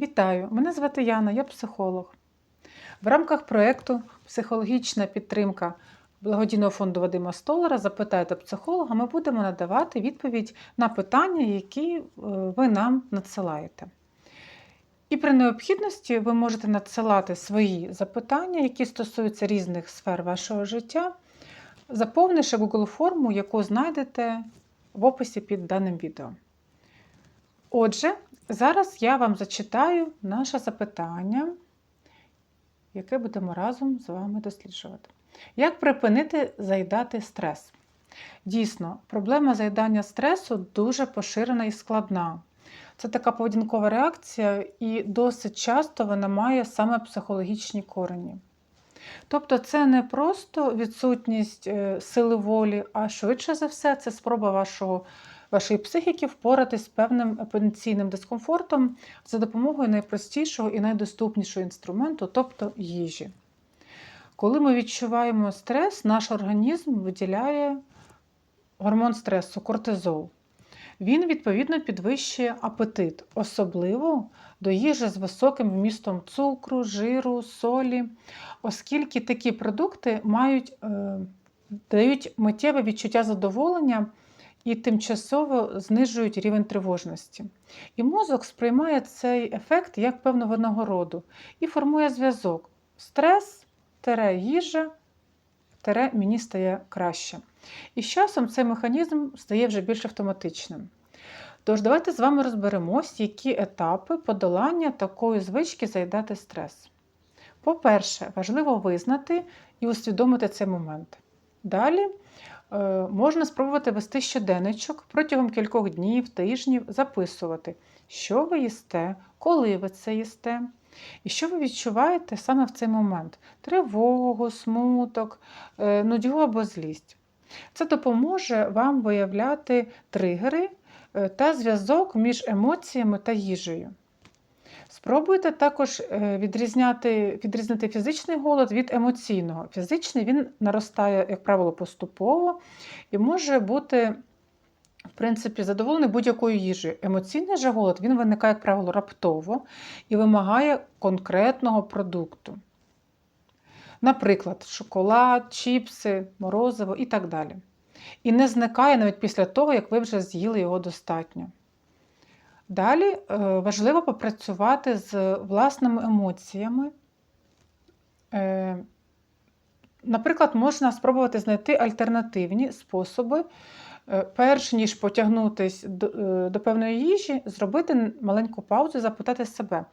Вітаю! Мене звати Яна, я психолог. В рамках проєкту Психологічна підтримка благодійного фонду Вадима Столара Запитайте психолога, ми будемо надавати відповідь на питання, які е, ви нам надсилаєте. І при необхідності ви можете надсилати свої запитання, які стосуються різних сфер вашого життя, заповнивши Google форму, яку знайдете в описі під даним відео. Отже, зараз я вам зачитаю наше запитання, яке будемо разом з вами досліджувати. Як припинити заїдати стрес? Дійсно, проблема заїдання стресу дуже поширена і складна. Це така поведінкова реакція, і досить часто вона має саме психологічні корені. Тобто, це не просто відсутність е, сили волі, а швидше за все, це спроба вашого, вашої психіки впоратись з певним потенційним дискомфортом за допомогою найпростішого і найдоступнішого інструменту, тобто їжі. Коли ми відчуваємо стрес, наш організм виділяє гормон стресу, кортизол. Він, відповідно, підвищує апетит, особливо до їжі з високим вмістом цукру, жиру, солі, оскільки такі продукти мають, е, дають миттєве відчуття задоволення і тимчасово знижують рівень тривожності. І мозок сприймає цей ефект як певну винагороду і формує зв'язок. Стрес, тере їжа, тере мені стає краще. І з часом цей механізм стає вже більш автоматичним. Тож, давайте з вами розберемось, які етапи подолання такої звички заїдати стрес. По-перше, важливо визнати і усвідомити цей момент. Далі можна спробувати вести щоденничок протягом кількох днів, тижнів, записувати, що ви їсте, коли ви це їсте, і що ви відчуваєте саме в цей момент: тривогу, смуток, е, нудьгу або злість. Це допоможе вам виявляти тригери е, та зв'язок між емоціями та їжею. Спробуйте також е, відрізняти, відрізнити фізичний голод від емоційного. Фізичний він наростає, як правило, поступово і може бути, в принципі, задоволений будь-якою їжею. Емоційний же голод він виникає, як правило, раптово і вимагає конкретного продукту. Наприклад, шоколад, чіпси, морозиво і так далі. І не зникає навіть після того, як ви вже з'їли його достатньо. Далі е, важливо попрацювати з власними емоціями. Е, наприклад, можна спробувати знайти альтернативні способи, е, перш ніж потягнутися до певної їжі, зробити маленьку паузу і запитати себе,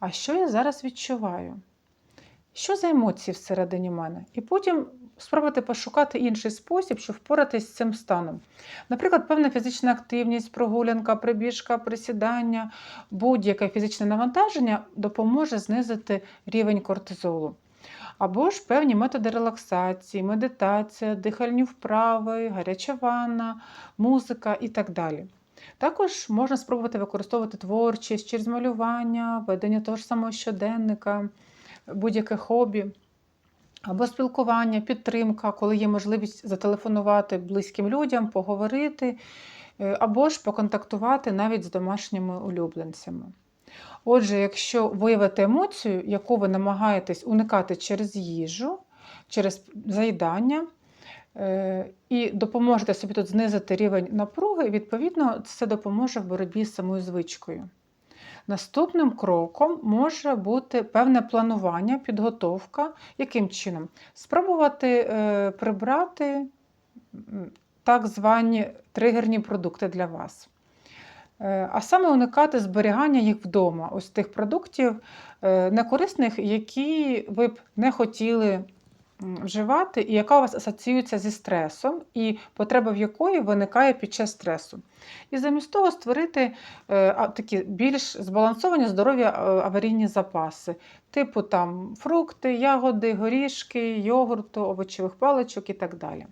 а що я зараз відчуваю? Що за емоції всередині мене? І потім спробувати пошукати інший спосіб, щоб впоратись з цим станом. Наприклад, певна фізична активність, прогулянка, прибіжка, присідання, будь-яке фізичне навантаження допоможе знизити рівень кортизолу. Або ж певні методи релаксації, медитація, дихальні вправи, гаряча ванна, музика і так далі. Також можна спробувати використовувати творчість через малювання, ведення того ж самого щоденника, будь-яке хобі. Або спілкування, підтримка, коли є можливість зателефонувати близьким людям, поговорити, е, або ж поконтактувати навіть з домашніми улюбленцями. Отже, якщо виявити емоцію, яку ви намагаєтесь уникати через їжу, через заїдання, е, і допоможете собі тут знизити рівень напруги, відповідно, це допоможе в боротьбі з самою звичкою. Наступним кроком може бути певне планування, підготовка. Яким чином? Спробувати е, прибрати так звані тригерні продукти для вас. Е, а саме уникати зберігання їх вдома, ось тих продуктів е, некорисних, які ви б не хотіли вживати, і яка у вас асоціюється зі стресом, і потреба в якої виникає під час стресу. І замість того створити е, такі більш збалансовані здорові е, аварійні запаси, типу там фрукти, ягоди, горішки, йогурту, овочевих паличок і так далі.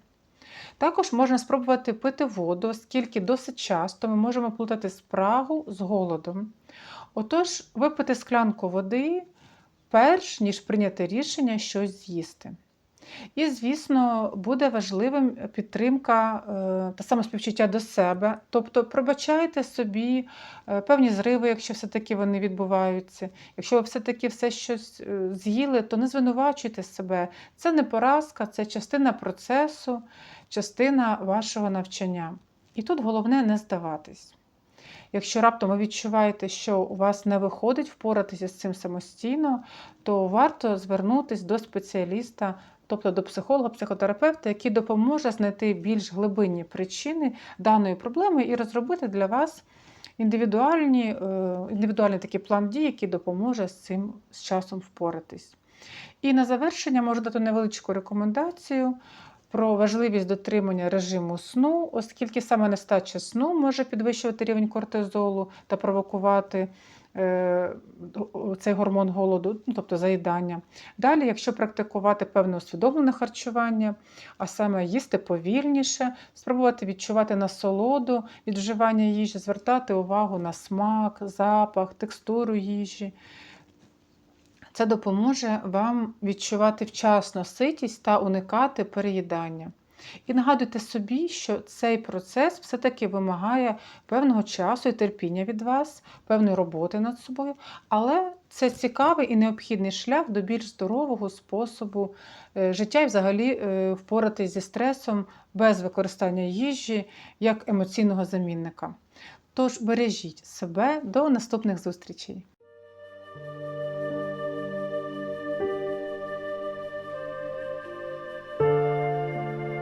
Також можна спробувати пити воду, оскільки досить часто ми можемо плутати спрагу з голодом. Отож, випити склянку води, перш ніж прийняти рішення щось з'їсти. І, звісно, буде важливим підтримка е, та самоспівчуття до себе. Тобто пробачайте собі е, певні зриви, якщо все-таки вони відбуваються. Якщо ви все-таки все щось е, з'їли, то не звинувачуйте себе. Це не поразка, це частина процесу, частина вашого навчання. І тут головне не здаватись. Якщо раптом ви відчуваєте, що у вас не виходить впоратися з цим самостійно, то варто звернутися до спеціаліста, тобто до психолога, психотерапевта, який допоможе знайти більш глибинні причини даної проблеми і розробити для вас індивідуальні, е, індивідуальний такий план дій, який допоможе з цим з часом впоратись. І на завершення можу дати невеличку рекомендацію про важливість дотримання режиму сну, оскільки саме нестача сну може підвищувати рівень кортизолу та провокувати цей гормон голоду, ну, тобто заїдання. Далі, якщо практикувати певне усвідомлене харчування, а саме їсти повільніше, спробувати відчувати насолоду від вживання їжі, звертати увагу на смак, запах, текстуру їжі. Це допоможе вам відчувати вчасно ситість та уникати переїдання. І нагадуйте собі, що цей процес все-таки вимагає певного часу і терпіння від вас, певної роботи над собою, але це цікавий і необхідний шлях до більш здорового способу е, життя і взагалі е, впоратись зі стресом без використання їжі як емоційного замінника. Тож бережіть себе до наступних зустрічей!